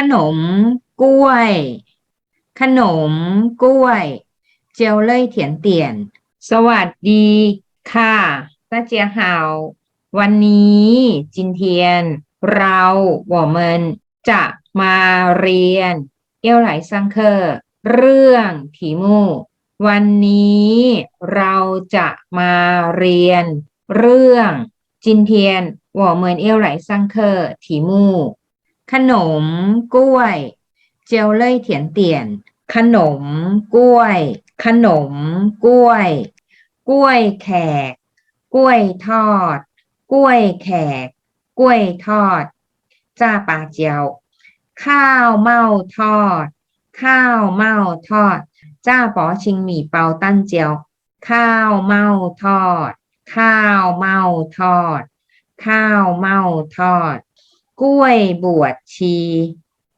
ขนมกล้วย ขนมกล้วยเจียวเล่ยเถียนเตียน สวัสดีค่ะ大家好วันนี้จินเทียน เรา我们จะมาเรียนเอี้ยวไหลซังเคอร์เรื่อง题目วันนี้เราจะมาเรียน เรื่องจินเทียน我们เอี้ยวไหลซังเคอร์题目 ขนมกล้วย เจียวเล่ยเถียนเตียน ขนมกล้วย ขนมกล้วย กล้วยแขก กล้วยทอด กล้วยแขก กล้วยทอด จ้าปลาเจียว ข้าวเม่าทอด ข้าวเม่าทอด จ้าปอชิงหมี่เปาตั้นเจียว ข้าวเม่าทอด ข้าวเม่าทอด ข้าวเม่าทอด กล้วยบวชชี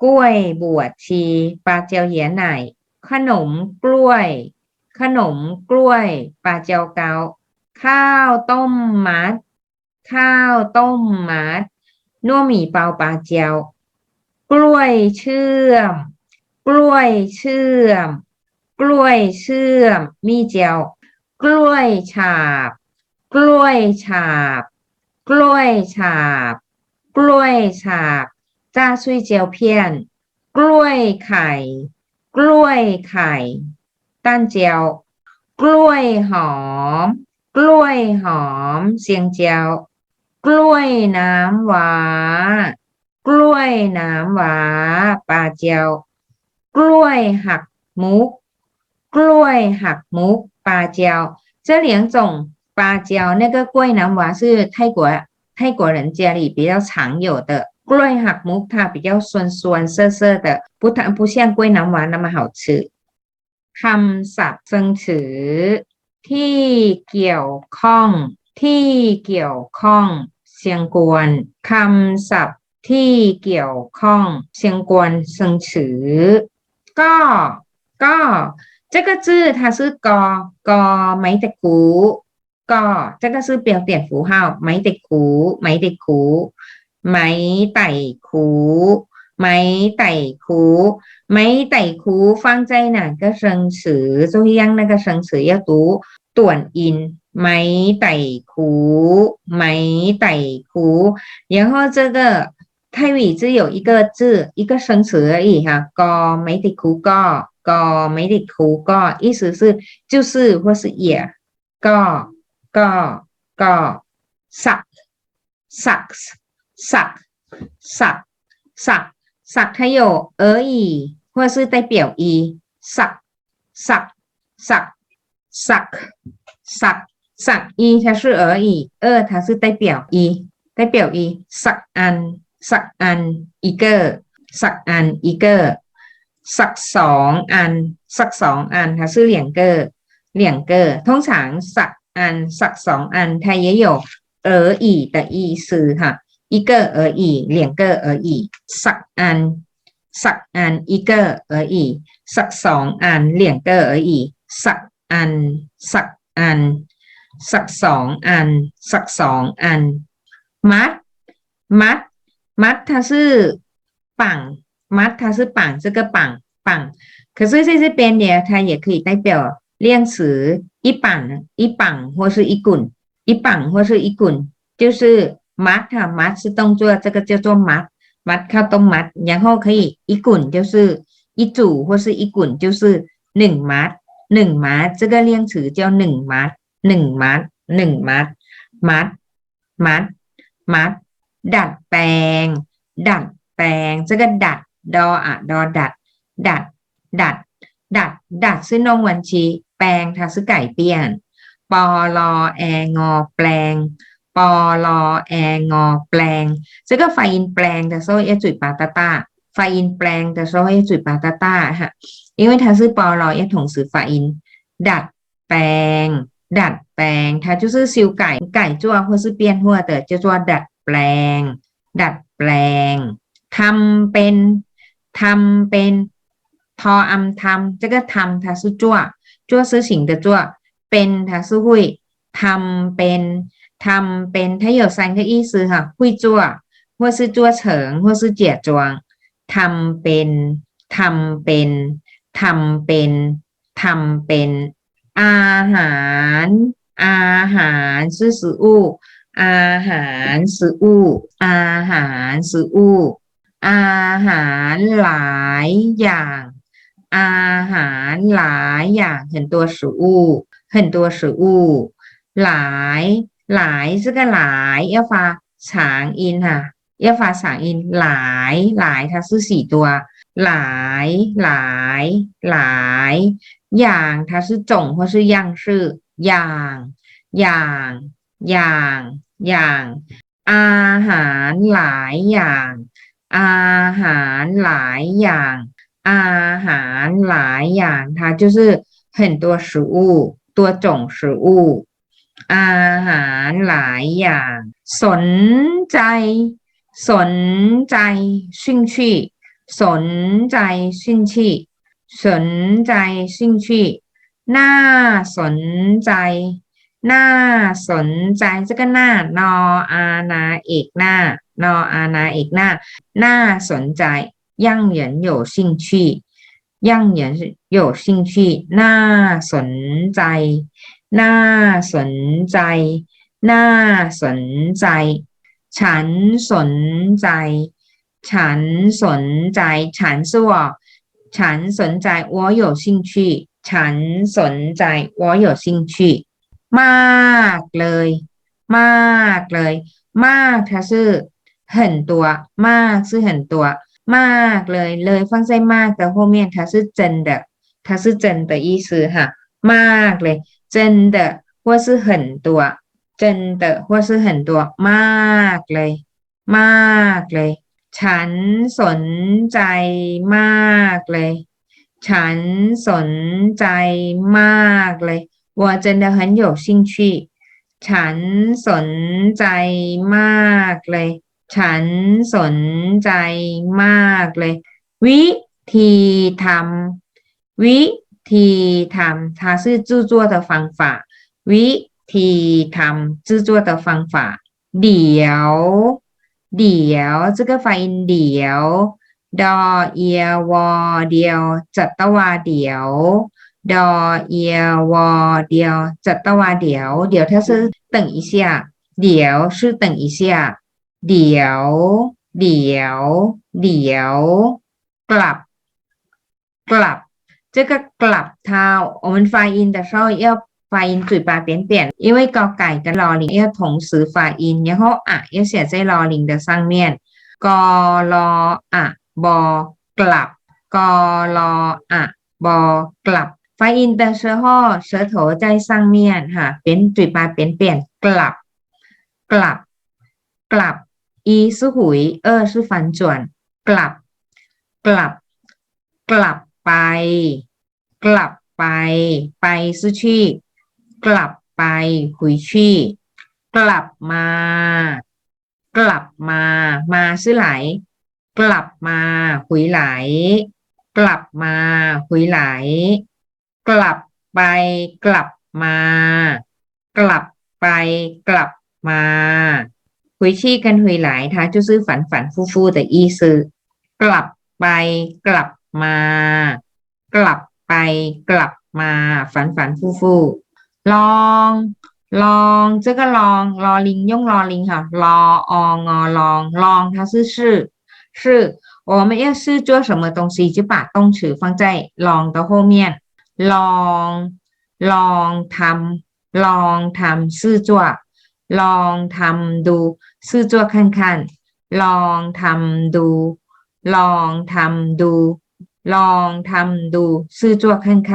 กล้วยบวชชีปลาเจียวเหียไหนขนมกล้วย ขนมกล้วยปลาเจียวเกาข้าวต้มมัด ข้าวต้มมัดนัวหมี่เปาปลาเจียว กล้วยเชื่อม กล้วยเชื่อม กล้วยเชื่อม มีเจียว กล้วยฉาบ กล้วยฉาบ กล้วยฉาบ กล้วยฉาบจ้าซุยเจียวเพี้ยน กล้วยไข่ กล้วยไข่ตั้นเจียว กล้วยหอม กล้วยหอม เสียงเจียว กล้วยน้ำว้า กล้วยน้ำว้าปลาเจียว กล้วยหักมุก กล้วยหักมุกปลาเจียว这两种芭蕉那个桂南娃是泰国 泰国人家里比较常有的กล้วยหักมุก它比较酸酸涩涩的不它不像桂南娃那么好吃คำศัพท์เซิงถือ ที่เกี่ยวข้อง ที่เกี่ยวข้องเสียงกวนคำศัพท์ที่เกี่ยวข้องเสียงกวนเซิงถือ ก็ก็这个字它是กก没得鼓ก็ 个这个是标点符号，买的苦，买的苦，买的苦，买的苦，买的苦放在哪个生词？中央那个生词要读短音。买歹苦，买歹苦，然后这个泰语只有一个字，一个生词而已哈。高没得苦高，高没得苦高，意思是就是或是也高。 ก็ก็สักสักสักสักสักสัก它有而已或是代表一สักสักสักสักสักสัก一它是而已二它是代表一代表一สักอันสักอัน一个สักอัน一个สักสองอัน สักสองอัน它是两个两个通常สัก อัน สักสองอัน它也有而已的意思哈一个而已两个而已สักอัน สักอัน一个而已สักสองอัน两个而已สักอัน สักอัน สักสองอัน สักสองอัน มัด มัด มัด它是绑มัด它是绑这个绑绑，可是在这边呢，它也可以代表 量词一绑一绑或是一滚一绑或是一滚，就是มัดค่ะมัด是动作，这个叫做มัดมัดข้าวต้มมัด，然后可以一滚就是一组或是一滚就是หนึ่งมัดหนึ่งมัด这个量词叫หนึ่งมัดหนึ่งมัดหนึ่งมัดมัดมัดมัดดัดแปลง ดัดแปลง这个ดัดดออะดอดัด ดัด ดัด ดัด ดัดซึ่งนงวันชีแป ลงทาซึไก่เปียน ปอลอแองอแปลง ปอลอแองอแปลงซึ่งก็ไฟอินแปลงแต่โซ่เอจุดปาตาตาไฟอินแปลงแต่โซ่เอจุดปาตาตาฮะ因为它是ปอลอเอถงสือไฟอิน ดัดแปลง ดัดแปลง它就是修改改做或是变化的叫做ดัดแปลง ดัดแปลงทำเป็นทำเป็นทออำทำ这个ทำ 它是做做事情的做เป็น它是会ทำเป็นทำเป็น它有三个意思哈会做或是做成或是假装 ทำเป็นทำเป็นทำเป็นทำเป็น อาหาร อาหาร是食物อาหาร食物อาหาร食物อาหารหลายอย่าง อาหารหลายอย่าง很多食物很多食物หลายหลาย这个หลาย要发长音哈要发长音หลายหลาย它是สี่ตัว หลายหลายหลายอย่าง它是种或是样式อย่างอย่างอย่างอย่าง อาหารหลายอย่าง อาหารหลายอย่าง อาหารหลายอย่าง它就是很多食物多种食物 อาหารหลายอย่าง สนใจ สนใจ兴趣สนใจ兴趣สนใจ兴趣น่าสนใจ น่าสนใจ这个น่านออานาเอกหน้านออานาเอกหน้า น่าสนใจ 让人有兴趣让人有兴趣น่าสนใจ น่าสนใจ น่าสนใจ ฉันสนใจ ฉันสนใจ ฉัน是我ฉันสนใจ我有兴趣ฉันสนใจ我有兴趣มากเลย มากเลย มาก它是很多มาก是很多 มากเลยเลย放在มาก的后面它是真的它是真的意思哈มากเลย真的或是很多真的或是很多มากเลย มากเลย ฉันสนใจมากเลย ฉันสนใจมากเลย我真的很有兴趣ฉันสนใจมากเลย ฉันสนใจมากเลย วิธีทำวิธีทำ它是制作的方法วิธีทำ制作的方法เดี๋ยว เดี๋ยว这个发音เดี๋ยว ดอเอียวอเดียว จัตวาเดียว ดอเอียวอเดียว จัตวาเดียว เดี๋ยว它是等一下เดี๋ยว是等一下เ ดี๋ยว เดี๋ยว เดี๋ยว กลับ กลับ这个กลับ它我们发音的时候要发音嘴巴扁扁，因为高改跟老林要同时发音，然后啊要写在老林的上面。กอลออะบอกลับกอลออะบอกลับ发音的时候舌头在上面哈扁嘴巴扁扁กลับ อีสุหุยเออสุฟันจวน กลับ กลับ กลับไป กลับไป ไปสุชีกลับไปหุยชีกลับมา กลับมา มาซื่ไหล กลับมาหุยไหล กลับมาหุยไหล กลับไป กลับมา กลับไป กลับมา 回去跟回来它就是反反复复的意思กลับไป กลับมา กลับไป กลับมา反反复复ลอง ลอง这个ลองลอลิง用ลอลิงค่ะลอองอลองลอง它是是是我们要是做什么东西就把动词放在ลอง的后面ลอง ลองทำลองทำ是做 ลองทำดู是做看看ลองทำดู ลองทำดู ลองทำดู是做看看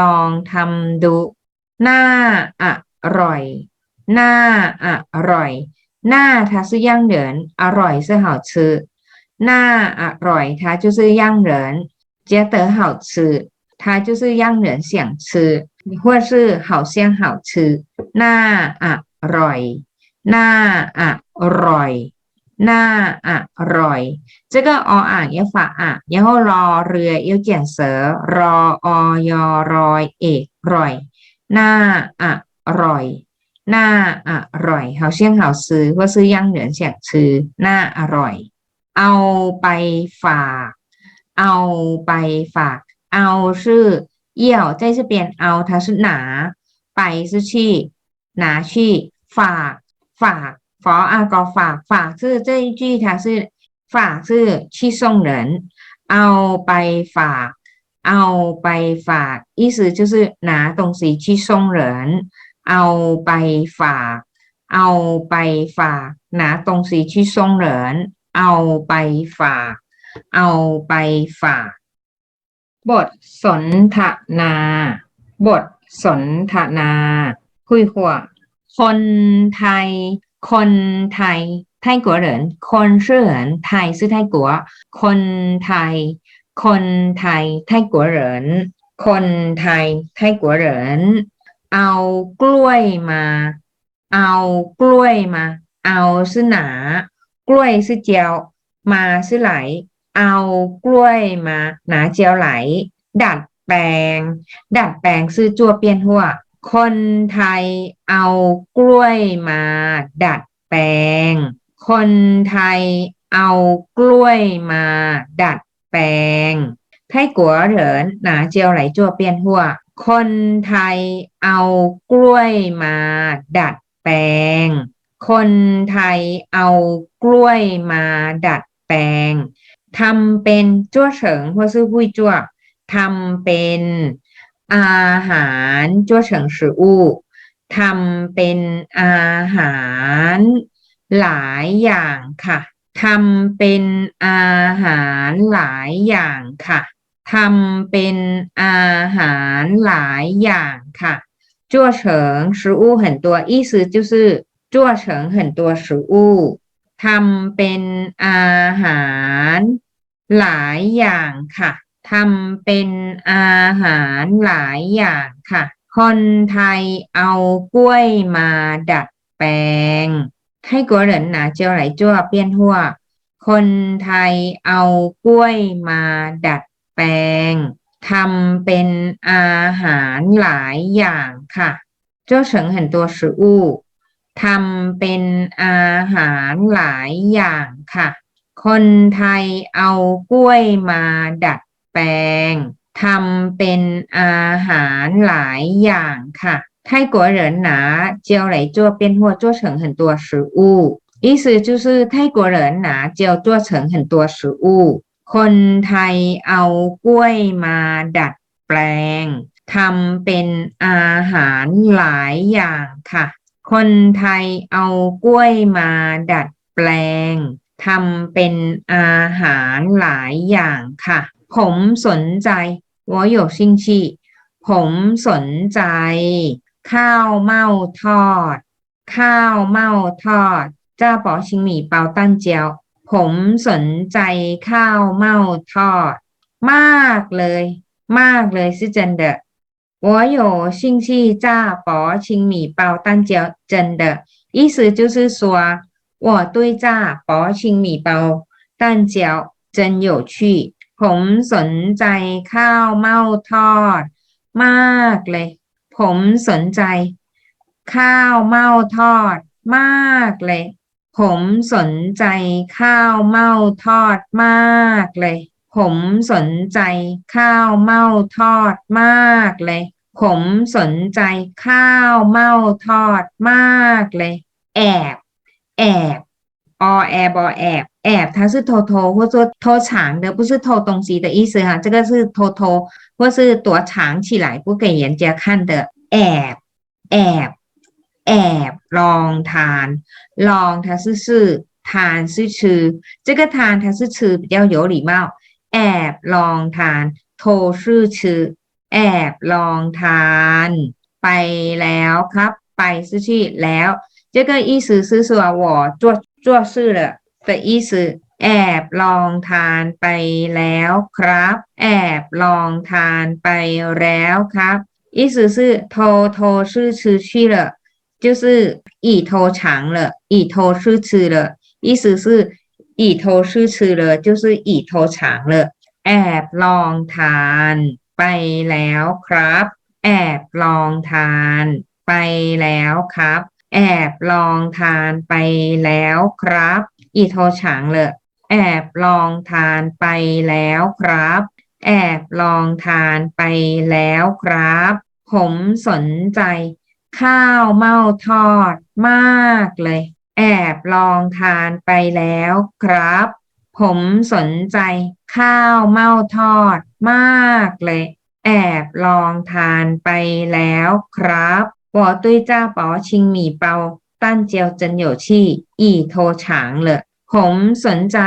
ลองทำดู น่าอร่อย น่าอร่อย น่า它是让人อร่อย是好吃น่าอร่อย它就是让人觉得好吃它就是让人想吃或是好像好吃น่าอ ร่อย น่าอร่อย น่าอร่อย这个ออ่าง要发啊然后รอเรือ要卷舌รออยอรอยเอกร่อย น่าอร่อย น่าอร่อย好像好吃或是让人想吃น่าอร่อย เอาไปฝาก เอาไปฝาก เอาชื่อเอี่ยว在这边เอา它是拿ไป是去拿去 ฝากฝากฝออากอฝากฝากซื่อเจ้ยจี้ทาซื่อฝากซื่อชี้ส่งเหรินเอาไปฝาก เอาไปฝากอีสื่อชื่อหนาตรงสีชี้ส่งเหรินเอาไปฝาก เอาไปฝากหนาตรงสีชี้ส่งเหรินเอาไปฝาก เอาไปฝาก บทสนทนา บทสนทนาคุยหัว คนไทย คนไทยไทยกัวเหรินคนชื่อเหรินไทยชื่อไทยกัว คนไทย คนไทยไทยกัวเหรินคนไทยไทยกัวเหรินเอากล้วยมา เอากล้วยมา เอาชื่อหนา กล้วยชื่อเจียว มาชื่อไหล เอากล้วยมา หนาเจียวไหล ดัดแปลง ดัดแปลงซื้อจัวเปลี่ยนหัว คนไทยเอากล้วยมาดัดแปลง คนไทยเอากล้วยมาดัดแปลงไทยกัวเถินหนาเจียวไหลจัวเปลี่ยนหัว คนไทยเอากล้วยมาดัดแปลง คนไทยเอากล้วยมาดัดแปลงทำเป็นจั่วเฉิงพ่อซื้อพุยจั่วทำเป็น อาหารจั่วเฉิง食物ทำเป็นอาหารหลายอย่างค่ะทำเป็นอาหารหลายอย่างค่ะทำเป็นอาหารหลายอย่างค่ะ做成食物很多意思就是做成很多食物ทำเป็นอาหารหลายอย่างค่ะ ทำเป็นอาหารหลายอย่างค่ะ คนไทยเอากล้วยมาดัดแปลงให้กัวเหนหนาเจียวไหลจั่วเปี้ยนหัว คนไทยเอากล้วยมาดัดแปลงทำเป็นอาหารหลายอย่างค่ะเจ้าเฉิงเห็นตัวสือูทำเป็นอาหารหลายอย่างค่ะ คนไทยเอากล้วยมาดัด แปลง ทำเป็นอาหารหลายอย่างค่ะ泰国人拿胶来做变或做成很多食物意思就是泰国人拿胶做成很多食物คนไทยเอากล้วยมาดัดแปลง ทำเป็นอาหารหลายอย่างค่ะ คนไทยเอากล้วยมาดัดแปลง ทำเป็นอาหารหลายอย่างค่ะ ผมสนใจ我有兴趣ผมสนใจ ข้าวเม่าทอด ข้าวเม่าทอดจ้าป๋อชิงหมี่เปาตั้นเจียว ผมสนใจข้าวเม่าทอด มากเลย มากเลย是真的我有兴趣炸薄青米包蛋饺真的意思就是说我对炸薄青米包蛋饺真有趣 ผมสนใจข้าวเม่าทอด มากเลย ผมสนใจ ข้าวเม่าทอด มากเลย ผมสนใจข้าวเม่าทอดมากเลย ผมสนใจข้าวเม่าทอดมากเลย ผมสนใจข้าวเม่าทอดมากเลย แอบ แอบ อแอบอแอบ แอบ它是偷偷或者说偷藏的不是偷东西的意思哈这个是偷偷或是躲藏起来不给人家看的แอบ แอบ แอบลองทานลอง它是是ทาน是吃这个ทาน它是吃比较有礼貌แอบลองทานโทชื่อชื่อแอบลองทาน ไปแล้วครับ ไป是去แล้ว这个意思是说我做 做事了的意思แอบลองทานไปแล้วครับ แอบลองทานไปแล้วครับ意思是偷偷是吃去了就是以偷尝了以偷是吃了意思是以偷是吃了就是以偷尝了แอบลองทาน ไปแล้วครับ แอบลองทาน ไปแล้วครับ แอบลองทานไปแล้วครับ อีโทฉางเลยแอบลองทานไปแล้วครับ แอบลองทานไปแล้วครับ ผมสนใจ ข้าวเม่าทอดมากเลย แอบลองทานไปแล้วครับ ผมสนใจ ข้าวเม่าทอดมากเลย แอบลองทานไปแล้วครับ 我对炸薄青米包蛋椒真有趣意头长了ผมสนใจ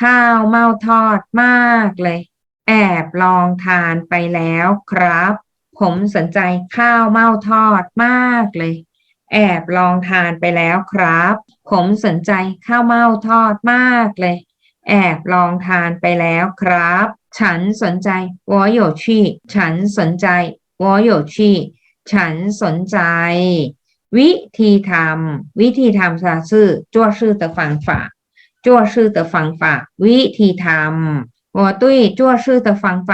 ข้าวเม่าทอดมากเลย แอบลองทานไปแล้วครับ ผมสนใจข้าวเม่าทอดมากเลย แอบลองทานไปแล้วครับ ผมสนใจข้าวเม่าทอดมากเลย แอบลองทานไปแล้วครับ ฉันสนใจ我有趣ฉันสนใจ我有趣 ฉันสนใจ วิธีทำวิธีทำซาซื่อจั่วซื่อ的方法做事的方法วิธีทำ我对做事的方法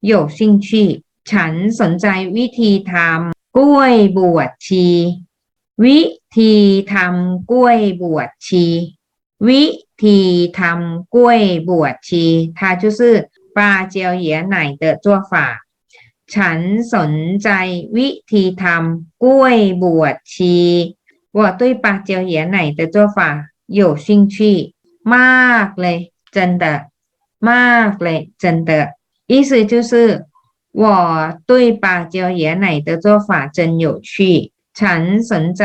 有兴趣ฉันสนใจวิธีทำกล้วยบวชชี วิธีทำกล้วยบวชชี วิธีทำกล้วยบวชชี它就是芭蕉椰奶的做法 ฉันสนใจวิธีทำกล้วยบวชชี我对芭蕉椰奶的做法有兴趣มากเลย真的มากเลย真的意思就是我对芭蕉椰奶的做法真有趣ฉันสนใจ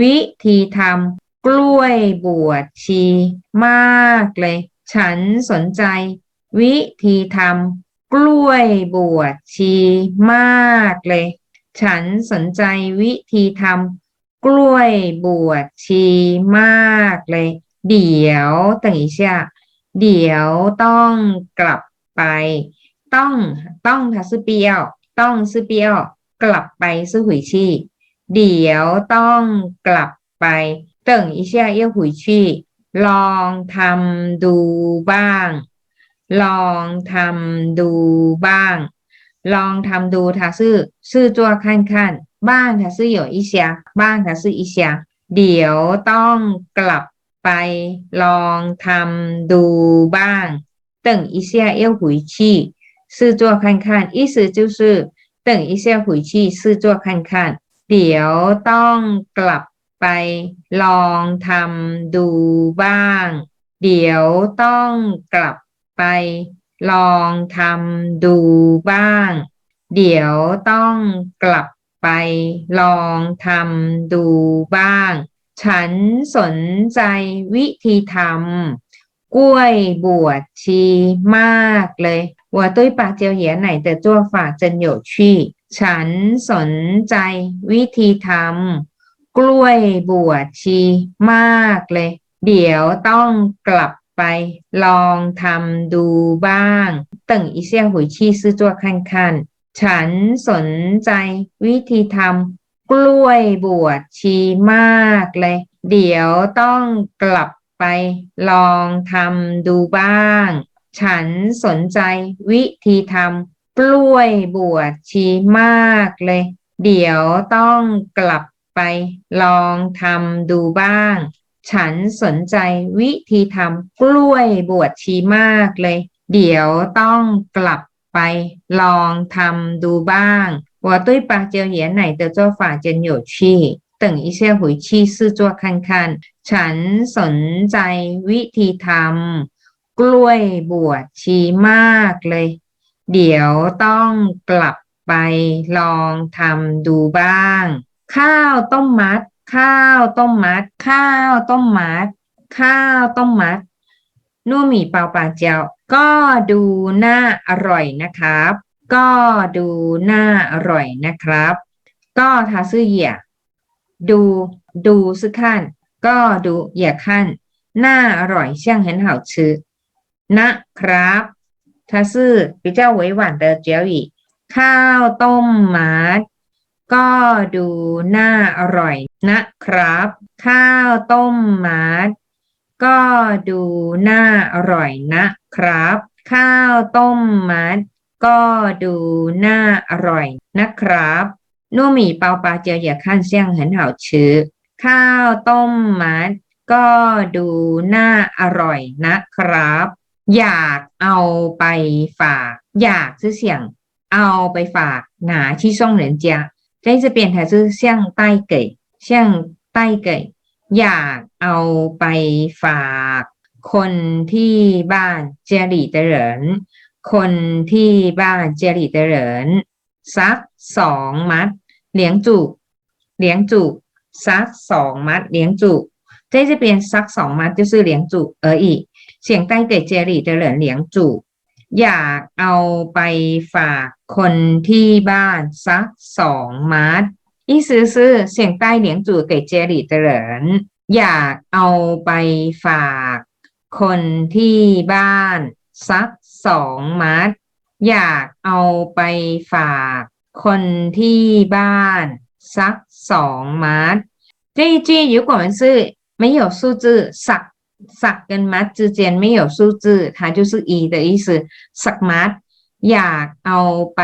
วิธีทำกล้วยบวชชี มากเลย ฉันสนใจ วิธีทำ กล้วยบวชชีมากเลย ฉันสนใจวิธีทำกล้วยบวชชีมากเลย เดี๋ยวต่งอีเชียเดี๋ยวต้องกลับไป ต้องต้องทัสเปียว ต้องซืเปียว กลับไปซืหุยชีเดี๋ยวต้องกลับไปต่งอีเชียเย่หุยชีลองทำดูบ้าง ลองทำดูบ้าง ลองทำดู它是是做看看บ้าง它是有一些บ้าง它是一些เดี๋ยวต้องกลับไป ลองทำดูบ้าง等一下要回去试做看看意思就是等一下回去试做看看เดี๋ยวต้องกลับไป ลองทำดูบ้าง เดี๋ยวต้องกลับ ไปลองทำดูบ้าง เดี๋ยวต้องกลับไปลองทำดูบ้าง ฉันสนใจวิธีทำกล้วยบวชชีมากเลยวัวตุ้ยปากเจียวเหีไหนแต่จ้วฝาจนโยชี่ฉันสนใจวิธีทำกล้วยบวชชีมากเลย เดี๋ยวต้องกลับ ไป ลองทำดูบ้าง等一下回去试做看看ฉันสนใจวิธีทำกล้วยบวชชีมากเลย เดี๋ยวต้องกลับไป ลองทำดูบ้าง ฉันสนใจวิธีทำกล้วยบวชชีมากเลย เดี๋ยวต้องกลับไป ลองทำดูบ้าง ฉันสนใจวิธีทำกล้วยบวชชีมากเลย เดี๋ยวต้องกลับไป ลองทำดูบ้าง我对芭蕉椰奶的做法真有趣等一下回去试做看看ฉันสนใจวิธีทำกล้วยบวชชีมากเลย เดี๋ยวต้องกลับไป ลองทำดูบ้าง ข้าวต้มมัด ข้าวต้มมัด ข้าวต้มมัด ข้าวต้มมัดนู่หมี่เปาปลาเจียว ก็ดูน่าอร่อยนะครับ ก็ดูน่าอร่อยนะครับ ก็ทาซื่อเหยียดู ดูซื่อขั้นก็ดูเหยียขั้นน่าอร่อยช่าง很好吃นะครับ它是比较委婉的结语ข้าวต้มมัด ก็ดูน่าอร่อยนะครับ ข้าวต้มมัด ก็ดูน่าอร่อยนะครับ ข้าวต้มมัด ก็ดูน่าอร่อยนะครับ糯米包芭蕉也看相很好吃ข้าวต้มมัด ก็ดูน่าอร่อยนะครับ อยากเอาไปฝาก อยาก是想เอาไปฝาก拿去送人家 在这边它是像带给像带给อยากเอาไปฝาก คนที่บ้านเจ里的人คนที่บ้านเจ里的人สักสองมัดเลี้ยงจุเลี้ยงจุสักสองมัดเลี้ยงจุ在这边ซักสองมัด就是เลี้ยงจุ而已เสียงใต้เกิดเจ里的人เลี้ยงจุ อยากเอาไปฝากคนที่บ้านสักสองมัด意思是เสียงใต้เลี้ยงจุ给เจ里的人อยากเอาไปฝาก คนที่บ้านสักสองมัด อยากเอาไปฝาก คนที่บ้านสักสองมัด这一句如果我们是没有数字สัก สัก跟มัด之间没有数字它就是一的意思สักมัด อยากเอาไป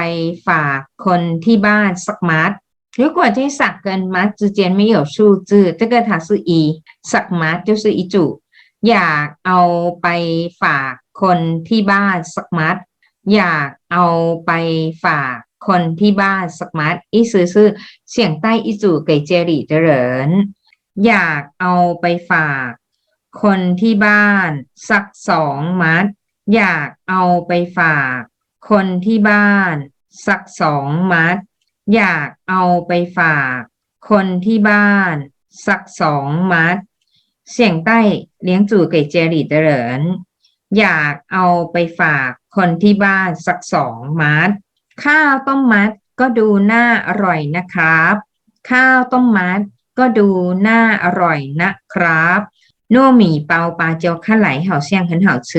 ฝากคนที่บ้านสักมัด如果这สัก跟มัด之间没有数字这个它是一สักมัด就是一组อยากเอาไปฝากคนที่บ้านสักมัด อยากเอาไปฝากคนที่บ้านสักมัด意思是想带一组给家里的人อยากเอาไปฝาก คนที่บ้านสักสองมัด อยากเอาไปฝาก คนที่บ้านสักสองมัด อยากเอาไปฝาก คนที่บ้านสักสองมัด เสียงใต้เลี้ยงจู่เกยเจริ的人อยากเอาไปฝากคนที่บ้านสักสองมัด ข้าวต้มมัดก็ดูน่าอร่อยนะครับ ข้าวต้มมัดก็ดูน่าอร่อยนะครับ 糯米包芭蕉看来好像很好吃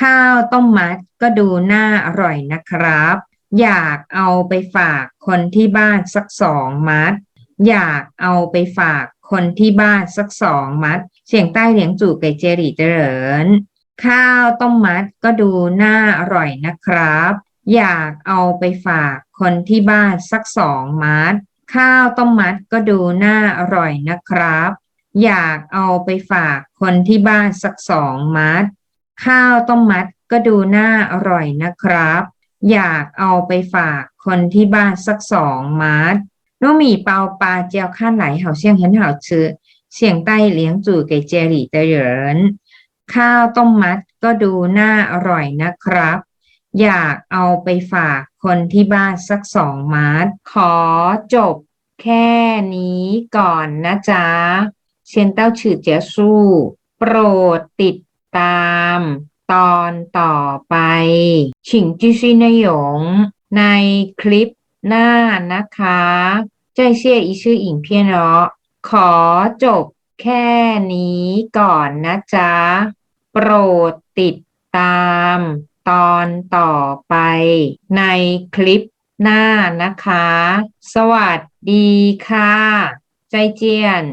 ข้าวต้มมัดก็ดูน่าอร่อยนะครับ อยากเอาไปฝากคนที่บ้านสักสองมัด อยากเอาไปฝากคนที่บ้านสักสองมัด เสียงใต้เลี้ยงจู่ไก่เจริเจริญ ข้าวต้มมัดก็ดูน่าอร่อยนะครับ อยากเอาไปฝากคนที่บ้านสักสองมัด ข้าวต้มมัดก็ดูน่าอร่อยนะครับ อยากเอาไปฝากคนที่บ้านสักสองมัด ข้าวต้มมัดก็ดูน่าอร่อยนะครับ อยากเอาไปฝากคนที่บ้านสักสองมัด糯米包芭蕉看来好像很好吃เสียงใต้เลี้ยงจู่给เจ里的人ข้าวต้มมัดก็ดูน่าอร่อยนะครับ อยากเอาไปฝากคนที่บ้านสักสองมัด ขอจบแค่นี้ก่อนนะจ๊ะ เชียนเต้าฉือเจียสู้ โปรดติดตาม ตอนต่อไป ชิงจิซินหยง ในคลิปหน้านะคะใจเชี่ยอีชื่ออิงเพียเนาะขอจบแค่นี้ก่อนนะจ๊ะ โปรดติดตาม ตอนต่อไป ในคลิปหน้านะคะ สวัสดีค่ะ ใจเจียน